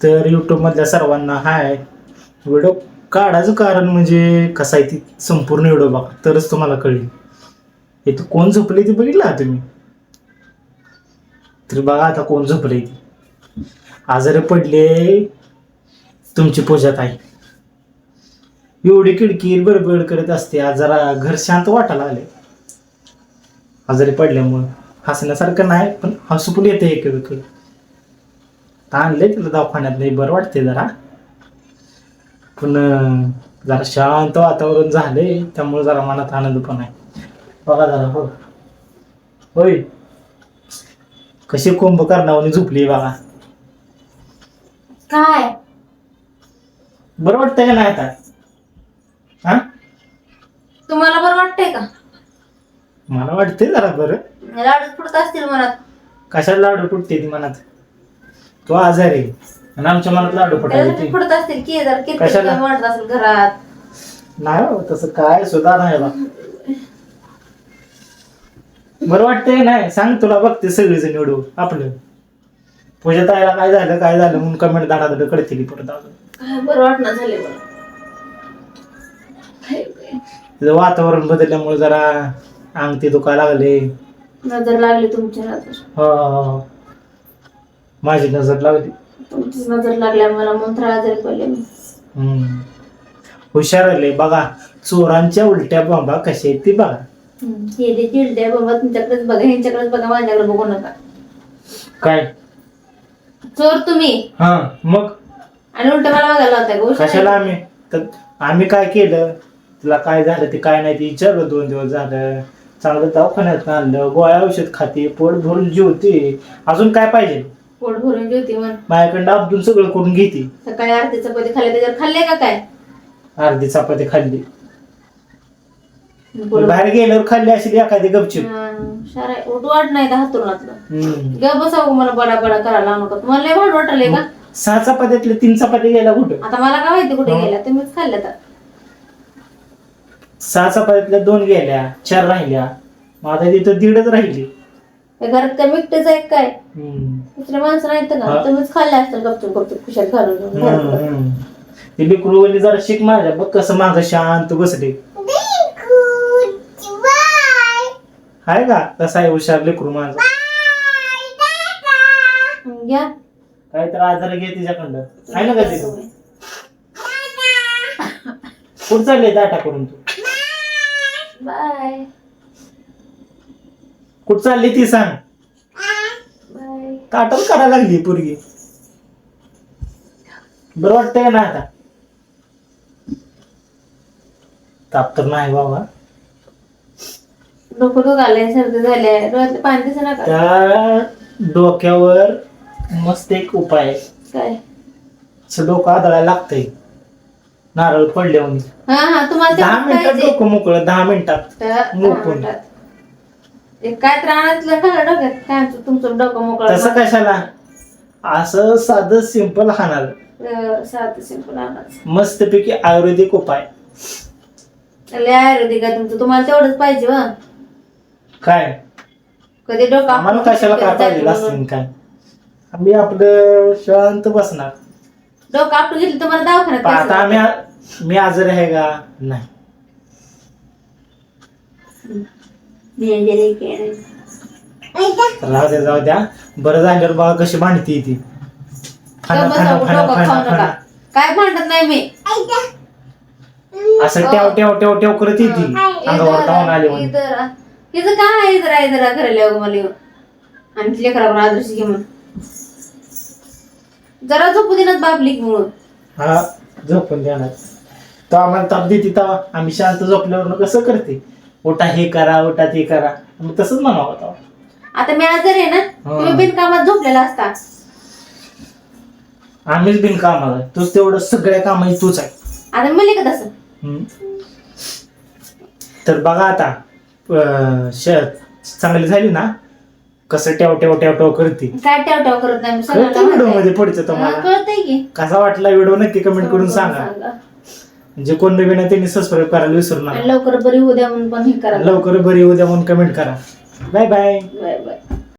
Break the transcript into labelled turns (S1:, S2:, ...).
S1: तर यूट्यूबमधल्या सर्वांना हाय. व्हिडिओ काढायचं कारण म्हणजे कसं आहे ती संपूर्ण व्हिडिओ बघा तरच तुम्हाला कळेल. इथं कोण झोपले ते बघितला तुम्ही? तर बघा आता कोण झोपले ती. आजारी पडले तुमची पूजा ताई. एवढी किडकी बडबड करत असते. आज जरा घर शांत वाटायला आले आजारी पडल्यामुळं. हसण्यासारखं नाही पण हसू पण येतं एक एक आणले तिला दवाखान्यात नाही बरं वाटते जरा. पण जरा शांत वातावरण झाले त्यामुळे जरा मनात आनंद पण आहे. बघा जरा हो होय. कशी कुंभकर्णावणी झोपली बघा.
S2: काय?
S1: बरं वाटतंय का नाही आता? हा?
S2: तुम्हाला बरं वाटतंय का?
S1: मला वाटतंय जरा बरं.
S2: लाडू फुटत असतील मनात.
S1: कशाला लाडू फुटते ती मनात? तो आजारी आहे. आणि आमच्या मनात लाडू फुटायला
S2: त्यासाठी
S1: ती
S2: फुटत असतील की जर किरकिर
S1: कशाला?
S2: असेल घरात.
S1: नाही हो, तसं काय सुद्धा नाही बा बरं वाटतंय नाही सांग तुला बघते सगळेजण निवडू आपलं. पूजा ताईला काय झालं काय झालं म्हणून कमेंट दाडा कळते की परत अजून
S2: काय बरं वाटणं झाले मला काय
S1: वातावरण बदलल्यामुळे जरा अंग ते दुखायला लागले.
S2: नजर लागली तुमच्या नजर
S1: हो. माझी नजर लागली.
S2: तुमची नजर लागल्या मला मंत्र आजारी पडले मी.
S1: हम्म. हुशार आले बघा चोरांच्या उलट्या बॉम्बा कशा आहेत ती बघा.
S2: हम्म. हे दे चिडते बाबा तुमच्याकडेच बघा ह्यांच्याकडेच बघा माझ्याकडे बघू नका.
S1: काय?
S2: चोर तुम्ही.
S1: हा मग?
S2: आणि उलट मला बघायला होता
S1: कशाला. आम्ही? तर आम्ही काय केलं? तुला काय झालं ते काय नाही ते विचारलं दोन दिवस झालं. चांगलं दवाखान्यात आणलं गोळ्या औषध खाते पोट भरून जेवते अजून काय पाहिजे?
S2: पोट भरून जेवते म्हण.
S1: माझ्याकडं अब्दुल सगळं करून घेते.
S2: सकाळी आरती चपाती खाल्ले त्याच्यावर खाल्ले का काय?
S1: अर्धी चपाती खाल्ली. बाहेर गेल्यावर खाल्ली अशी एखादी गपचिप.
S2: हं, शारा उठ वाट नाही का हातुरणातलं
S1: हम्म.
S2: ग बसावं मला बडा बडा करायला लावू नका. तुम्हाला लय भाड वाटले का?
S1: सहा चपात्यातले तीन चपाती गेल्या कुठं?
S2: आता मला काय माहिती कुठे
S1: हं.
S2: गेल्या तुम्हीच खाल्ल्या तर.
S1: सहा चपात्यातल्या दोन गेल्या चार राहिल्या. मग आता तिथं दीडच राहिली.
S2: त्या घरात काय मिठतेच आहे काय?
S1: हम्म.
S2: दुसऱ्या माणसं नाहीत
S1: हा.
S2: का तुम्हीच खाल्ल्या असतील गपचूप गपचूप खुशाल घालून
S1: हम्म,
S2: घरात.
S1: हम्म. ती लेकरूवाली जरा शिक माझ्या बघ कसं माग शांत बसले. हाय का? कसा आहे हुशार लेकरू माझं.
S2: घ्या.
S1: काय तर आजार घे तिच्याकडं आहे ना का तिथं? कुठं चालले दाटा करून तू?
S2: बाय.
S1: कुठं चालली ती सांग. ताटल करायला लागली पोरगी. बरं वाटतंय का ना आता? ताप तर नाही बाबा.
S2: डोकं दुखायलंय सर्दी झाले डोळ्यातलं पाणी दिसत नका.
S1: त्या डोक्यावर मस्त एक उपाय आहे.
S2: काय?
S1: असं डोकं आदळायला लागतंय. नारळ पडल्यावर.
S2: हा हा तुम्हाला
S1: दहा मिनिटात
S2: पाहिजे
S1: डोकं मोकळं दहा मिनिटात मोकळं.
S2: एक काय तर आणतलं घाला डोक्यात काय आमचं तुमचं डोकं मोकळं
S1: तसं कशाला? असं साधं सिंपल खाणार
S2: अं, साधं सिंपल आणायचं
S1: मस्तपैकी आयुर्वेदिक उपाय.
S2: लय आयुर्वेदिक आहे तुमचं. तुम्हाला तेवढंच पाहिजे व
S1: काय?
S2: कधी डोकं
S1: आम्हाला कशाला काय पाहिजे
S2: म्हणून.
S1: असं काय? आम्ही आपलं शांत बसणार.
S2: डोकं आपलं घेतलं तुम्हाला दवाखान्यात
S1: पण आता आम्ही मी आजारी आहे का? नाही. राहू द्या जाऊ द्या. बरं झाल्यावर बघा कशी भांडती ती.
S2: गप्प डोकं नका. काय भांडत नाही मी?
S1: असं टेव टेव टेव टेव करत येते. अंगावर धावून आले म्हणून.
S2: इथं काय आहे इधर घराला येऊ मला आणि लेकरावर आदर्श घे म्हणून. जरा झोपू देणार बाबलीक म्हणून.
S1: हा झोपून देणार. तो आम्हाला ताप देते तेव्हा. आम्ही शांत झोपल्यावर कसं करते? उठा हे करा उठा ते करा. मग तसंच म्हणावं तेव्हा.
S2: आता मी आजारी आहे ना तुम्ही बिनकामात झोपलेला असता.
S1: आम्हीच बिनकामाला तूच तेवढं सगळ्या कामाची तूच आहे.
S2: आता का तसं
S1: हम्म. तर बघा आता अं, श- चांगली झाली ना? कसं टेव टेव टेव टेव करते.
S2: काय टाव टाव करत नाही? मी
S1: कळतं
S2: सगळ्यांना
S1: व्हिडिओ
S2: म्हणते.
S1: मध्ये पुढचं
S2: हा,
S1: तुम्हाला
S2: कळतंय की.
S1: कसा वाटला व्हिडिओ नक्की कमेंट करून सांगा. जे कोण नवीन आहे त्यांनी सबस्क्राईब करायला विसरू नका.
S2: लवकर बरी होऊ द्या म्हणून पण हे करा.
S1: लवकर बरी होऊ द्या म्हणून कमेंट करा. Bye bye
S2: bye bye